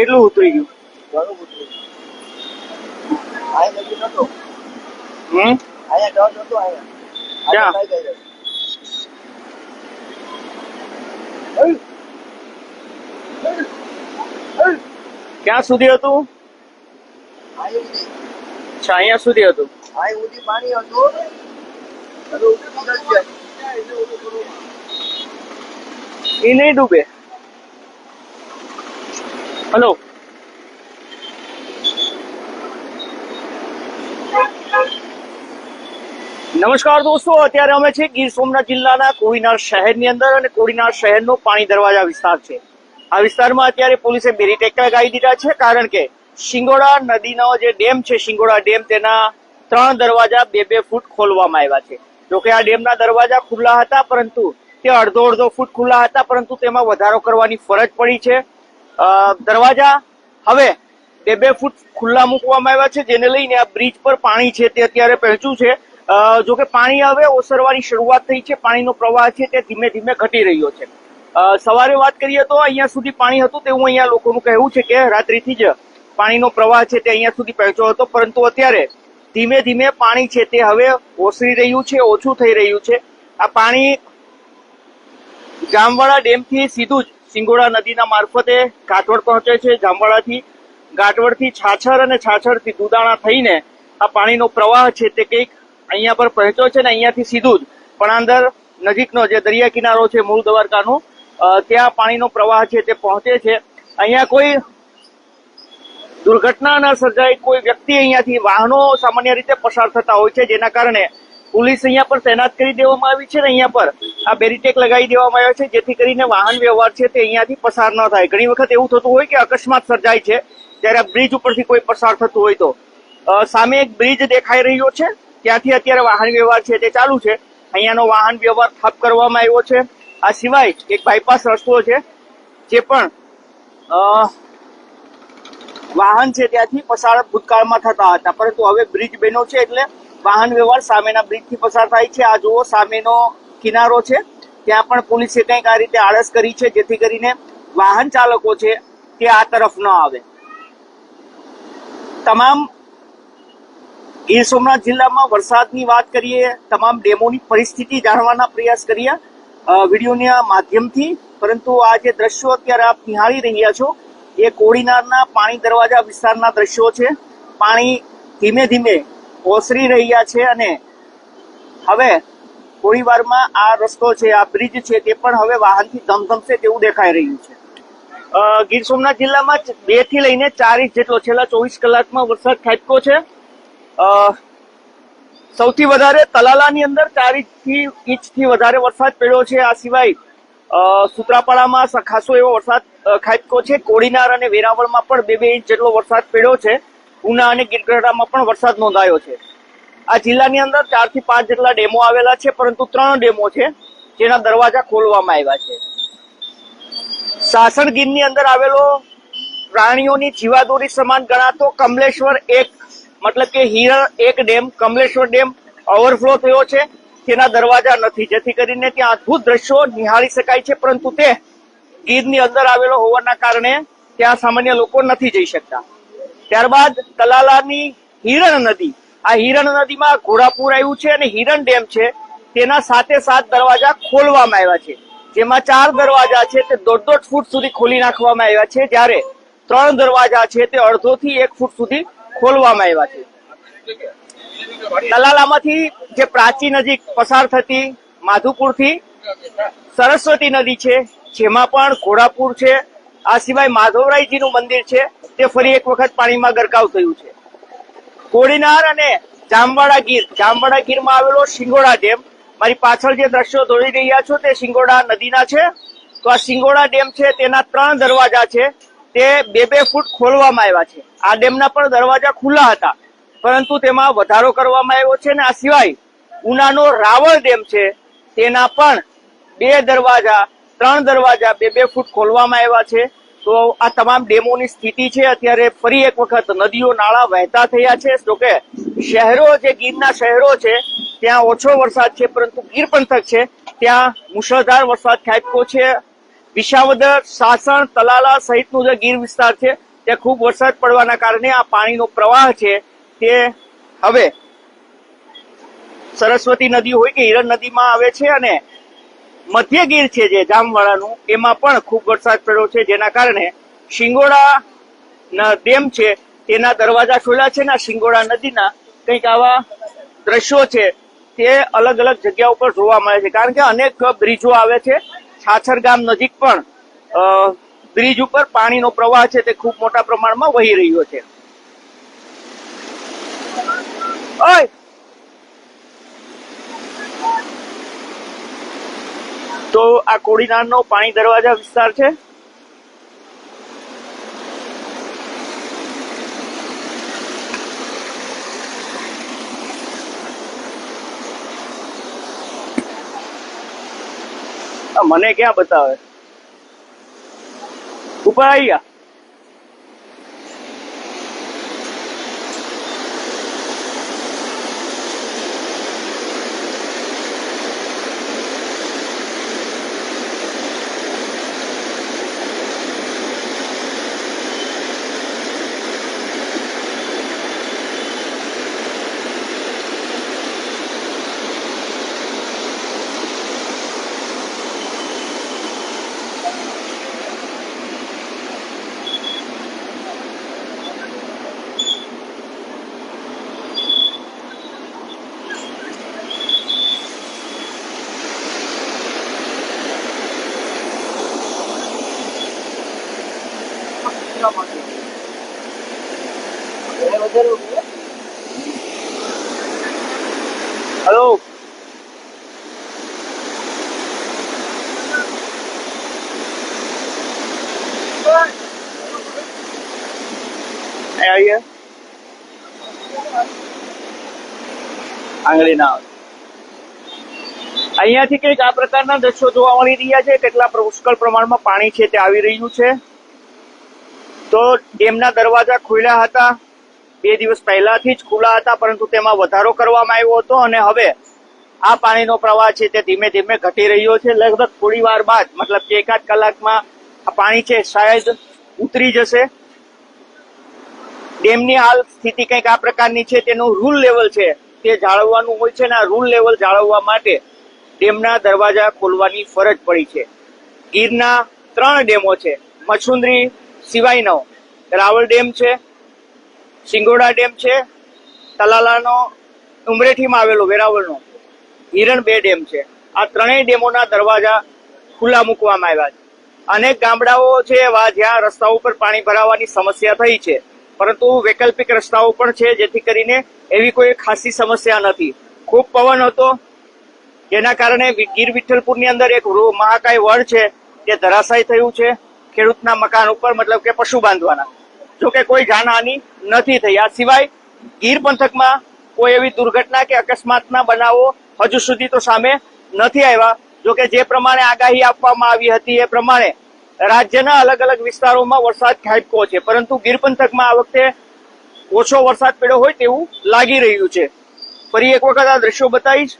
પાણી કેટલું ઉતરી ગયું? ઘણું બધું અહીંયા નદી નતો હમ? અહીંયા ડર નતો અહીંયા ક્યાં? અહીંયા કઈ ગઈ ક્યાં સુધી હતું? અહીંયા ઉડી અચ્છા અહીંયા સુધી હતું. અહીંયા ઉડી પાણી હતું. હવે ઉડી નીકળી ગયા. એ નહીં ડૂબે? હલો. નમસ્કાર દોસ્તો, અત્યારે અમે છે ગીર સોમનાથ જિલ્લાના કોડીનાર શહેરની અંદર અને કોડીનાર શહેરનો પાણી દરવાજા વિસ્તાર છે. આ વિસ્તારમાં અત્યારે પોલીસે બેરીટેક લગાવી દીધા છે, કારણ કે શિંગોડા નદીનો જે ડેમ છે, શિંગોડા ડેમ તેના ત્રણ દરવાજા બે બે ફૂટ ખોલવામાં આવ્યા છે. જોકે આ ડેમના દરવાજા ખુલ્લા હતા, પરંતુ તે અડધો અડધો ફૂટ ખુલ્લા હતા, પરંતુ તેમાં વધારો કરવાની ફરજ પડી છે. દરવાજા હવે બે બે ફૂટ ખુલ્લા મૂકવામાં આવ્યા છે, જેને લઈને આ બ્રિજ પર પાણી છે તે અત્યારે પહોંચ્યું છે. જો કે પાણી હવે ઓસરવાની શરૂઆત થઈ છે, પાણીનો પ્રવાહ છે તે ધીમે ધીમે ઘટી રહ્યો છે. સવારે વાત કરીએ તો અહીંયા સુધી પાણી હતું તેવું અહીંયા લોકોનું કહેવું છે કે રાત્રિથી જ પાણીનો પ્રવાહ છે તે અહીંયા સુધી પહોંચ્યો હતો, પરંતુ અત્યારે ધીમે ધીમે પાણી છે તે હવે ઓસરી રહ્યું છે, ઓછું થઈ રહ્યું છે. આ પાણી જામવાડા ડેમથી સીધું જ સિંગોડા નદીના મારફતે કાટવડ પહોંચે છે જામવાડાથી. ગાટવડથી છાછર અને છાછરથી દુદાણા થઈને આ પાણીનો પ્રવાહ છે તે કંઈક અહીંયા પર પહોંચ્યો છે ને અહીંયાથી સીધું જ. પણ અંદર નજીકનો જે દરિયા કિનારો છે, મૂળ દ્વારકાનો ત્યાં પાણીનો પ્રવાહ છે તે પહોંચે છે. અહીંયા કોઈ દુર્ઘટના ન સર્જાય. કોઈ વ્યક્તિ અહીંયાથી વાહનો સામાન્ય રીતે પસાર થતા હોય છે, જેના કારણે પોલીસ અહીંયા પર તૈનાત કરી દેવામાં આવી છે ને અહીંયા પર. આ બેરીટેક લગાવી દેવામાં આવ્યા છે, જેથી કરીને વાહન વ્યવહાર છે તે અહીંયાથી પસાર ન થાય. ઘણી વખત એવું થતું હોય કે અકસ્માત સર્જાય છે, ત્યારે આ બ્રિજ ઉપરથી કોઈ પસાર થતું હોય તો. સામે એક બ્રિજ દેખાઈ રહ્યો છે, ત્યાંથી અત્યારે વાહન વ્યવહાર છે તે ચાલુ છે. અહીંયાનો વાહન વ્યવહાર ઠપ કરવામાં આવ્યો છે. આ સિવાય એક બાયપાસ રસ્તો છે, જે પણ વાહન છે ત્યાંથી પસાર ભૂતકાળમાં થતા હતા. પરંતુ હવે બ્રિજ બન્યો છે એટલે વાહન વ્યવહાર સામેના બ્રિજથી પસાર થાય છે. આ જુઓ સામેનો કિનારો છે. ત્યાં પણ પોલીસે કંઈક આ રીતે આળસ કરી છે જેથી કરીને વાહન ચાલકો છે તે આ તરફ ન આવે. તમામ ગીર સોમનાથ જિલ્લામાં વરસાદની વાત કરીએ તમામ ડેમોની પરિસ્થિતિ જાણવાના પ્રયાસ કર્યા અ, વિડીયોના માધ્યમથી. પરંતુ આ જે દ્રશ્યો અત્યારે આપ નિહાળી રહ્યા છો એ કોડીનારના પાણી દરવાજા વિસ્તારના દ્રશ્યો છે. પાણી ધીમે ધીમે ઓસરી રહ્યા છે અને હવે થોડી વારમાં આ રસ્તો છે, આ બ્રિજ છે તે પણ હવે વાહનથી ધમધમશે તેવું દેખાઈ રહ્યું છે. ગીર સોમનાથ જિલ્લામાં બેથી લઈને ચાર ઇંચ જેટલો છેલ્લા ચોવીસ કલાકમાં વરસાદ ખાબક્યો છે. સૌથી વધારે તલાલાની અંદર ચાર ઇંચથી ઇંચથી વધારે વરસાદ પડ્યો છે. આ સિવાય સૂત્રાપાડામાં ખાસો એવો વરસાદ ખાબક્યો છે. કોડીનાર અને વેરાવળમાં પણ બે બે ઇંચ જેટલો વરસાદ પડ્યો છે. ઉના અને ગીરગઢડામાં પણ વરસાદ નોંધાયો છે. આ જિલ્લાની અંદર ચારથી પાંચ જેટલા ડેમો આવેલા છે, પરંતુ ત્રણ ડેમો છે જેના દરવાજા ખોલવામાં આવ્યા છે. સાસણ ગીરની અંદર આવેલો પ્રાણીઓની જીવાદોરી સમાન ગણાતો કમલેશ્વર એક, મતલબ કે હિરણ એક ડેમ, કમલેશ્વર ડેમ ઓવરફ્લો થયો છે. તેના દરવાજા નથી, જેથી કરીને ત્યાં અદભુત દ્રશ્યો નિહાળી શકાય છે, પરંતુ તે ગીરની અંદર આવેલો હોવાના કારણે ત્યાં સામાન્ય લોકો નથી જઈ શકતા. ત્યારબાદ તલાલાની હિરણ નદી. આ હિરણ નદીમાં ઘોડાપુર આવ્યું છે અને હિરણ ડેમ છે. તેના સાથે સાત દરવાજા ખોલવામાં આવ્યા છે. જેમાં ચાર દરવાજા છે તે દોઢ દોઢ ફૂટ સુધી ખોલી નાખવામાં આવ્યા છે. જ્યારે ત્રણ દરવાજા છે તે અડધો થી એક ફૂટ સુધી ખોલવામાં આવ્યા છે. તલાલામાંથી જે પ્રાચી નજીક પસાર થતી માધુપુરથી સરસ્વતી નદી છે, જેમાં પણ ઘોડાપુર છે આ સિવાય માધવરાયજીનું મંદિર છે, તે ફરી એક વખત પાણીમાં ગરકાવ થયું છે. કોડીનાર અને જામવાડા ગીર, જામવાડા ગીરમાં આવેલો શિંગોડા ડેમ. મારી પાછળ જે દ્રશ્યો દોડી રહ્યા છો, તે શિંગોડા નદીના છે. તો આ શિંગોડા ડેમ છે, તેના ત્રણ દરવાજા છે. તે બે બે ફૂટ ખોલવામાં આવ્યા છે. આ ડેમના પણ દરવાજા ખુલ્લા હતા, પરંતુ તેમાં વધારો કરવામાં આવ્યો છે ને આ સિવાય ઉનાનો રાવળ ડેમ છે, તેના પણ બે દરવાજા ત્રણ દરવાજા બે બે ફૂટ ખોલવામાં આવ્યા છે. તો આ તમામ ડેમોની સ્થિતિ છે. અત્યારે ફરી એક વખત નદીઓ નાળા વહેતા થયા છે. જોકે શહેરો જે ગીરના શહેરો છે, ત્યાં ઓછો વરસાદ છે, પરંતુ ગીર પંથક છે. ત્યાં મુશળધાર વરસાદ ખાબકો છે. વિસાવદર, સાસણ, તલાલા સહિતનું જે ગીર વિસ્તાર છે તે ખૂબ વરસાદ પડવાના કારણે આ પાણીનો પ્રવાહ છે તે હવે સરસ્વતી નદી હોય કે હિરણ નદીમાં આવે છે અને મધ્ય ગીર છે જે જામવાળાનું એમાં પણ ખૂબ વરસાદ પડ્યો છે, જેના કારણે શિંગોડા ડેમ છે, તેના દરવાજા ખોલ્યા છે ને શિંગોડા નદીના કંઈક આવા દ્રશ્યો છે, તે અલગ અલગ જગ્યા ઉપર જોવા મળે છે. કારણ કે અનેક બ્રિજો આવે છે, છાછર ગામ નજીક પણ બ્રિજ ઉપર પાણીનો પ્રવાહ છે, તે ખૂબ મોટા પ્રમાણમાં વહી રહ્યો છે. ઓય! તો આ કોડીનારનો પાણી દરવાજા વિસ્તાર છે. મને ક્યાં બતાવે? ઉપર આવી ગયા માટે. હવે હલો આંગળી ના આવે. અહીંયાથી કંઈક આ પ્રકારના દ્રશ્યો જોવા મળી રહ્યા છે. કેટલા પુષ્કળ પ્રમાણમાં પાણી છે તે આવી રહ્યું છે. તો ડેમના દરવાજા ખુલ્યા હતા. બે દિવસ પહેલાથી જ ખુલ્લા હતા, પરંતુ તેમાં વધારો કરવામાં આવ્યો હતો અને હવે આ પાણીનો પ્રવાહ છે તે ધીમે ધીમે ઘટી રહ્યો છે. લગભગ થોડી વાર બાદ, મતલબ કે એકાદ કલાકમાં આ પાણી છે શાયદ ઉતરી જશે. ડેમની હાલ સ્થિતિ કંઈક આ પ્રકારની છે, તેનું રૂલ લેવલ છે, તે જાળવવાનું હોય છે અને આ રૂલ લેવલ જાળવવા માટે ડેમના દરવાજા ખોલવાની ફરજ પડી છે. ગીરના ત્રણ ડેમો છે, મછુંદરી સિવાયનો રાવલ ડેમ છે સિંગોડા ડેમ છે, તલાલાનો ઉમરેઠીમાં આવેલો વેરાવળનો હિરણ બે ડેમ છે. આ ત્રણેય ડેમોના દરવાજા ખુલ્લા મૂકવામાં આવ્યા છે. અનેક ગામડાઓ છે એવા જ્યાં રસ્તાઓ પર પાણી ભરાવાની સમસ્યા થઈ છે. પરંતુ વૈકલ્પિક રસ્તાઓ પણ છે, જેથી કરીને એવી કોઈ ખાસી સમસ્યા નથી. ખૂબ પવન હતો, જેના કારણે ગીર વિઠ્ઠલપુરની અંદર એક મહાકાય વડ છે, તે ધરાશાય થયું છે. ખેડૂતના મકાન ઉપર મતલબ કે પશુ બાંધવાના. જો કે કોઈ જાનહાની નથી થઈ. આ સિવાય ગીર પંથકમાં કોઈ એવી દુર્ઘટના કે અકસ્માતના બનાવો હજુ સુધી તો સામે નથી આવ્યા. જો કે જે પ્રમાણે આગાહી આપવામાં આવી હતી એ પ્રમાણે રાજ્યના અલગ અલગ વિસ્તારોમાં વરસાદ ખાબકો છે. પરંતુ ગીર પંથકમાં આ વખતે ઓછો વરસાદ પડ્યો હોય તેવું લાગી રહ્યું છે. ફરી એક વખત આ દ્રશ્યો બતાવીશ.